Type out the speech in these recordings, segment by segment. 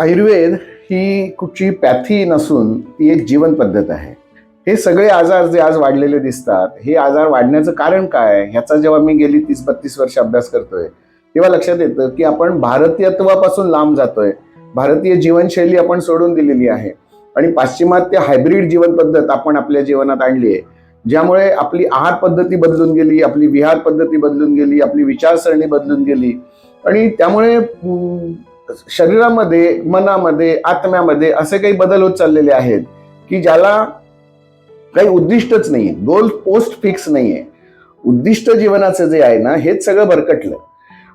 आयुर्वेद ही कुठची पॅथी नसून ती एक जीवन पद्धत आहे. हे सगळे आजार जे आज वाढलेले दिसतात हे आजार वाढण्याचं कारण काय? ह्याचा जेव्हा मी गेली तीस बत्तीस वर्ष अभ्यास करतोय तेव्हा लक्षात येतं की आपण भारतीयत्वापासून लांब जातोय. भारतीय जीवनशैली आपण सोडून दिलेली आहे. आणि पाश्चिमात्य हायब्रिड जीवन पद्धत आपण आपल्या जीवनात आणली आहे. ज्यामुळे आपली आहार पद्धती बदलून गेली आपली विहार पद्धती बदलून गेली आपली विचारसरणी बदलून गेली. आणि त्यामुळे शरीरामध्ये मनामध्ये आत्म्यामध्ये असे काही बदल होत चाललेले आहेत की ज्याला काही उद्दिष्टच नाहीये गोल पोस्ट फिक्स नाहीये. उद्दिष्ट जीवनाचं जे आहे ना हेच सगळं भरकटलं.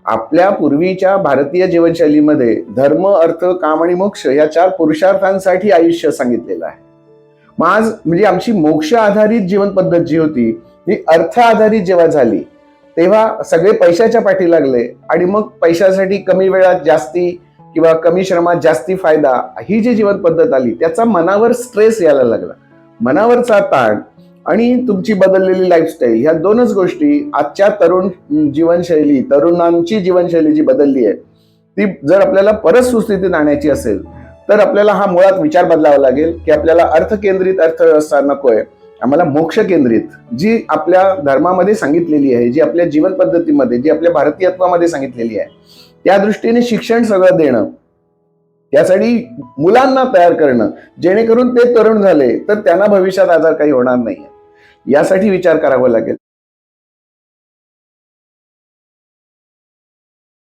आपल्या पूर्वीच्या भारतीय जीवनशैलीमध्ये धर्म अर्थ काम आणि मोक्ष या चार पुरुषार्थांसाठी आयुष्य सांगितलेलं आहे. मग आज म्हणजे आमची मोक्ष आधारित जीवन पद्धत जी होती ती अर्थ आधारित जेव्हा झाली तेव्हा सगळे पैशाच्या पाठी लागले आणि मग पैशासाठी कमी वेळात जास्ती किंवा कमी श्रमात जास्ती फायदा ही जी जीवन पद्धत आली त्याचा मनावर स्ट्रेस यायला लागला. मनावरचा ताण आणि तुमची बदललेली लाईफस्टाईल ह्या दोनच गोष्टी आजच्या तरुण जीवनशैली तरुणांची जीवनशैली जी बदलली आहे ती जर आपल्याला परत सुस्थितीत आणायची असेल तर आपल्याला हा मुळात विचार बदलावा लागेल की आपल्याला अर्थकेंद्रित अर्थव्यवस्था नकोय. आम्हाला मोक्ष केंद्रित जी आपल्या धर्मामध्ये सांगितलेली आहे जी आपल्या जीवन पद्धतीमध्ये जी आपल्या भारतीयत्वामध्ये सांगितलेली आहे त्या दृष्टीने शिक्षण सगळं देणं. त्यासाठी मुलांना तयार करणं. जेणेकरून ते तरुण झाले तर त्यांना भविष्यात आजार काही होणार नाही यासाठी विचार करावा लागेल.